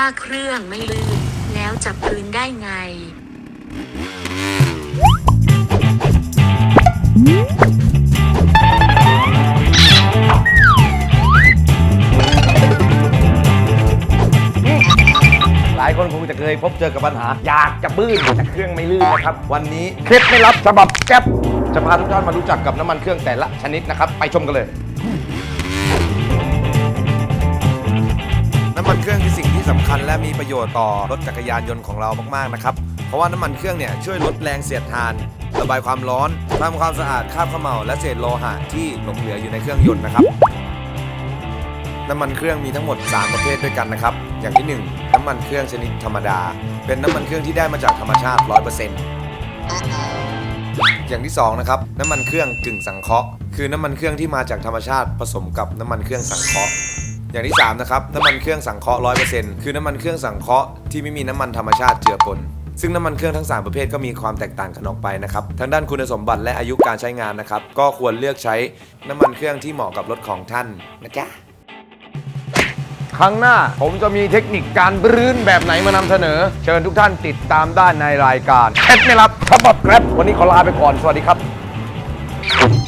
ถ้าเครื่องไม่ลื่น แล้วจะพื้นได้ไง หลายคนคงจะเคยพบเจอกับปัญหา อยากจะบื้นแต่เครื่องไม่ลื่นนะครับ วันนี้เคล็ดไม่รับฉบับแก๊ปจะพาทุกท่านมารู้จักกับน้ำมันเครื่องแต่ละชนิดนะครับ ไปชมกันเลย สำคัญและมีประโยชน์ต่อรถจักรยานยนต์ของเรามากๆนะครับ เพราะว่าน้ำมันเครื่องเนี่ยช่วยลดแรงเสียดทาน ระบายความร้อนทำความสะอาดคราบขม่าและเศษโลหะที่หลงเหลืออยู่ในเครื่องยนต์นะครับ น้ำมันเครื่องมีทั้งหมด 3 ประเภทด้วยกันนะครับ อย่างที่ 1 น้ำมันเครื่องชนิดธรรมดา เป็นน้ำมันเครื่องที่ได้มาจากธรรมชาติ 100%อย่างที่2นะครับน้ำมันเครื่องกึ่งสังเคราะห์คือน้ำมันเครื่องที่มาจากธรรมชาติผสมกับน้ำมันเครื่องสังเคราะห์ อย่างที่ 3 นะครับ น้ำมันเครื่องสังเคราะห์100%คือน้ำมันเครื่องสังเคราะห์ที่ไม่มีน้ำมันธรรมชาติเจือปนซึ่งน้ำมันเครื่องทั้ง 3 ประเภทก็มีความแตกต่างกันออกไปนะครับทั้งด้านคุณสมบัติและอายุการใช้งานนะครับ ก็ควรเลือกใช้น้ำมันเครื่องที่เหมาะกับรถของท่านนะจ๊ะครั้งหน้าผมจะมีเทคนิคการบรื้นแบบไหนมานำเสนอ เชิญทุกท่านติดตามได้ในรายการเคล็ดไม่รับฉบับแกร็บวันนี้ขอลาไปก่อนสวัสดีครับ